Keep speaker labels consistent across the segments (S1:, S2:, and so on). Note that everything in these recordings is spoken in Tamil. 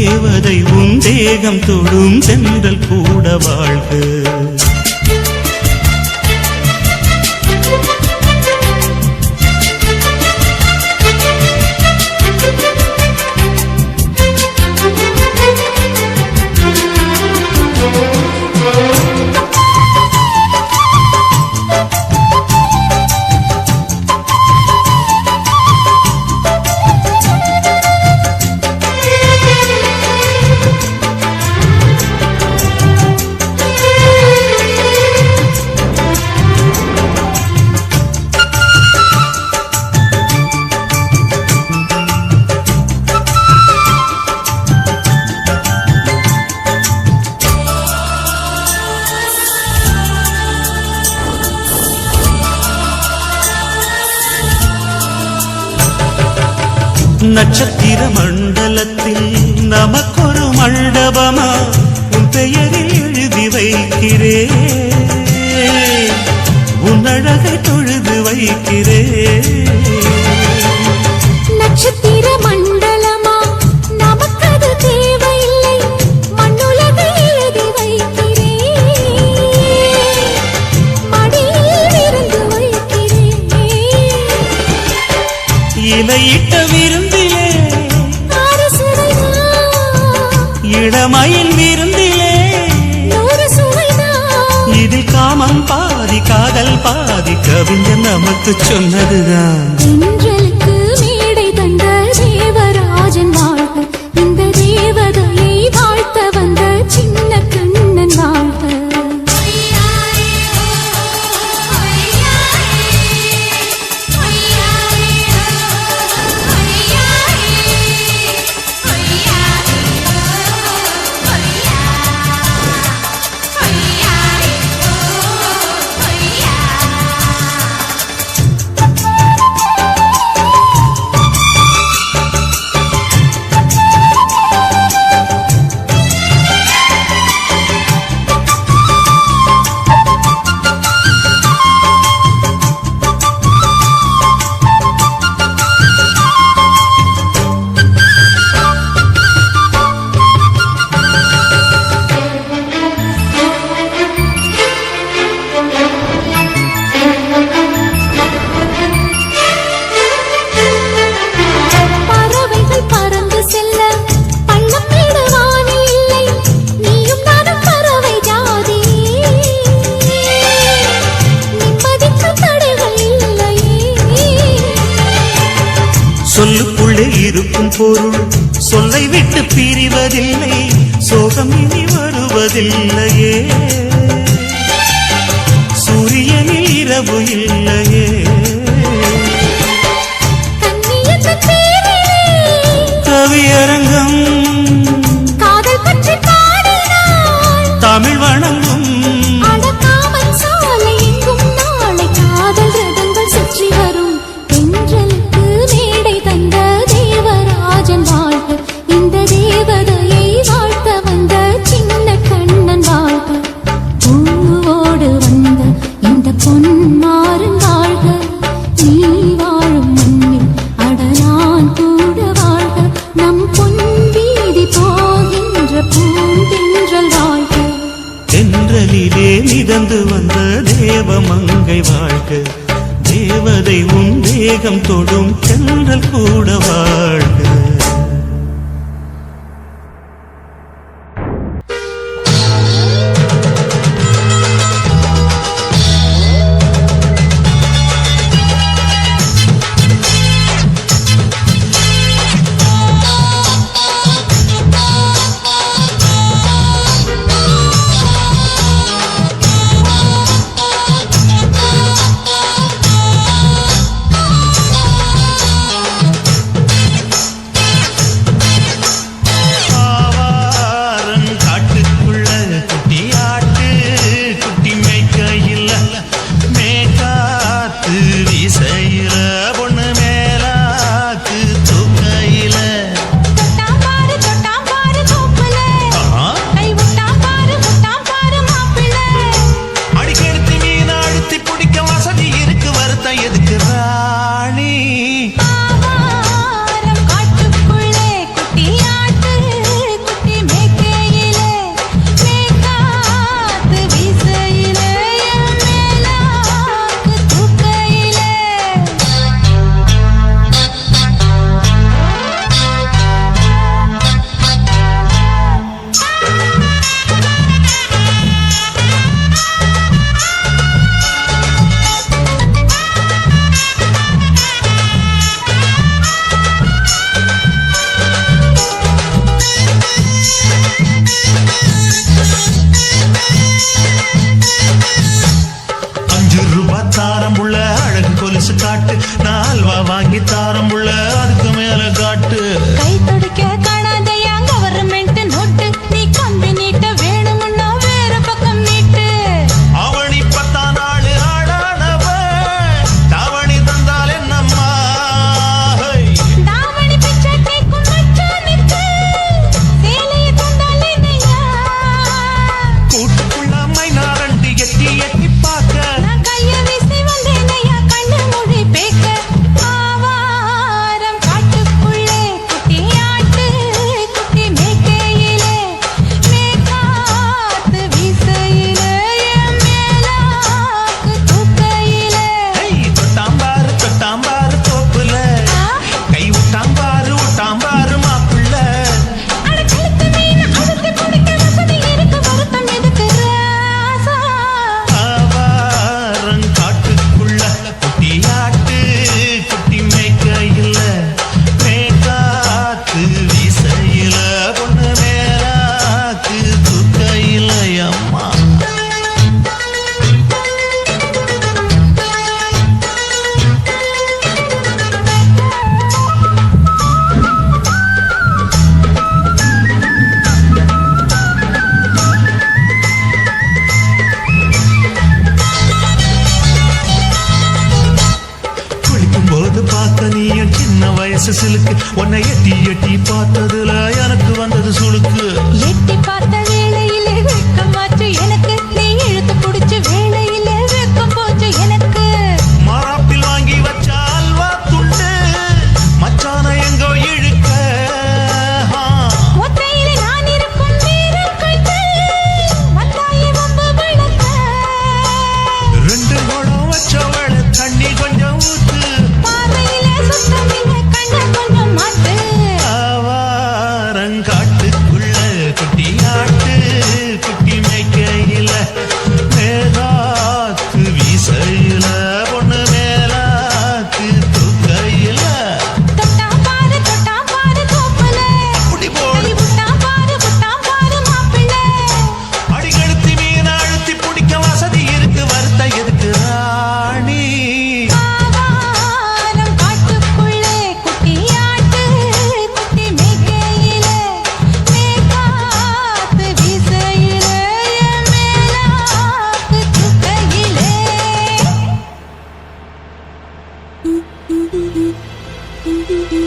S1: தேவதை உன் தேகம் தொடும் சென்றல் கூட வாழ்க. நட்சத்திர மண்டலத்தில் நமக்கொரு மண்டபமா? உன் பெயரில் எழுதி வைக்கிறே. உன் அழகை தொழுது வைக்கிறே.
S2: நட்சத்திர மண்டலமா நமக்கது தேவையில்லை. மண்ணுலகை எழுதி வைக்கிறேன் மடியில் இருந்து வைக்கிறேன்
S1: இலையிட்ட இளமயில் விருந்திலே. இதில் காமம் பாதி காதல் பாதி கவிஞர் நமக்கு சொன்னதுதான்.
S2: சொல்லை
S1: விட்டு பிரிவதில்லை சோகம் இனி வருவதில்லையே. சூரியனில் இரவு இல்லையே.
S3: மனசு சிலுக்கு உன்னை எட்டி எட்டி
S4: Do-do-do.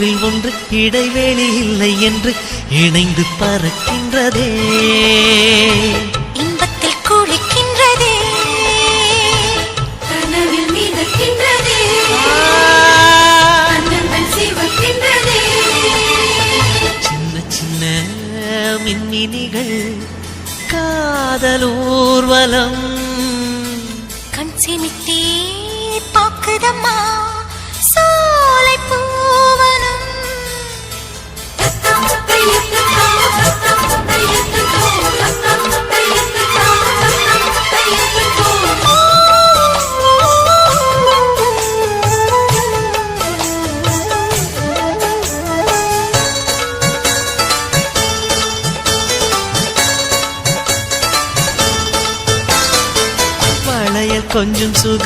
S4: ஒன்றில் ஒன்று இடைவேளி இல்லை என்று இணைந்து பறக்கின்றதே.
S2: இன்பத்தில் குளிக்கின்றதே. கனவில் மிதக்கின்றதே.
S4: சின்ன சின்ன மின்மினிகள் காதலூர்வலம்
S2: கண் சிமித்தே பாக்குதம்மா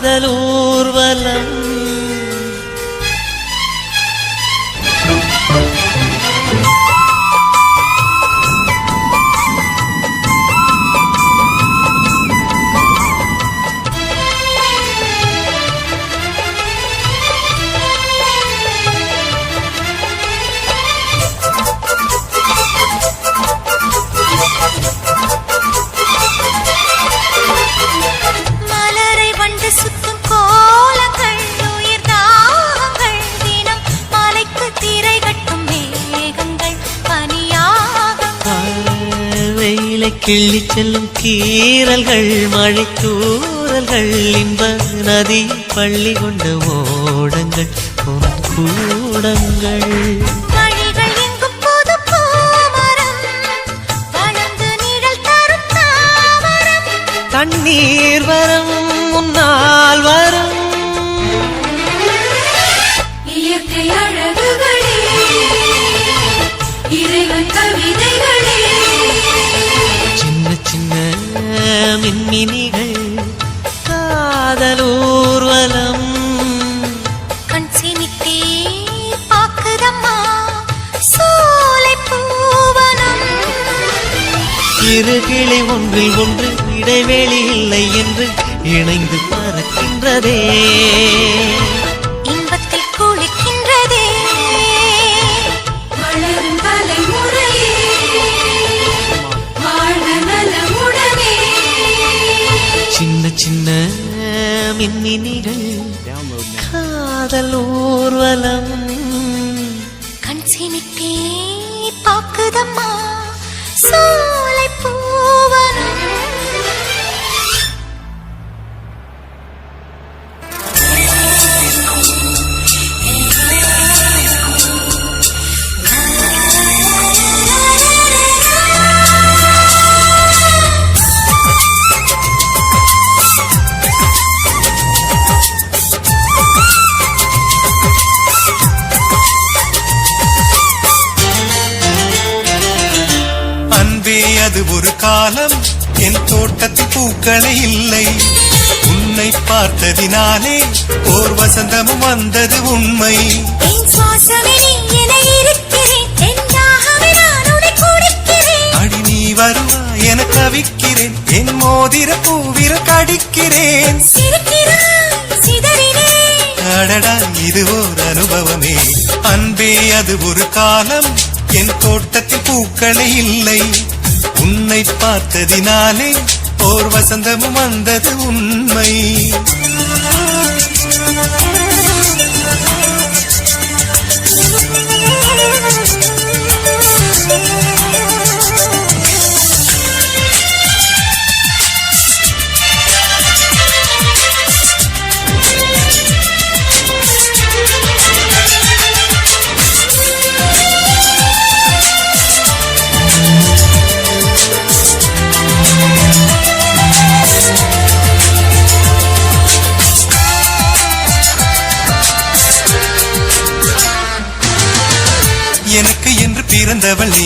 S2: 的
S4: 路。கிள்ளி செல்லும் கீரல்கள் மழை தூரல்கள் இன்ப நதி பள்ளி கொண்ட ஓடங்கள் கூடங்கள். தண்ணீர் மின்மினிகள் காதல் ஊர்வலம்
S2: கண் சிமிட்டே பாக்குதம்மா சோலை பூவனம்
S4: இரு கிளை ஒன்றில் ஒன்று இடைவெளி இல்லை என்று இணைந்து பறக்கின்றதே. ஊர்வலம்.
S2: கண் சிமிட்டே பாக்குதம்மா
S5: அது ஒரு காலம். என் தோட்டத்தில் பூக்களே இல்லை. உன்னை பார்த்ததினாலே ஓர் வசந்தமும் வந்தது உண்மை. அடி நீ வருவா என தவிக்கிறேன். என் மோதிர பூவிர கடிக்கிறேன். அடடா இது ஓர் அனுபவமே. அன்பே அது ஒரு காலம். என் தோட்டத்தில் பூக்களே இல்லை. உன்னை பார்த்ததினாலே ஓர் வசந்தமும் வந்தது உண்மை. என்று பிறந்தவள்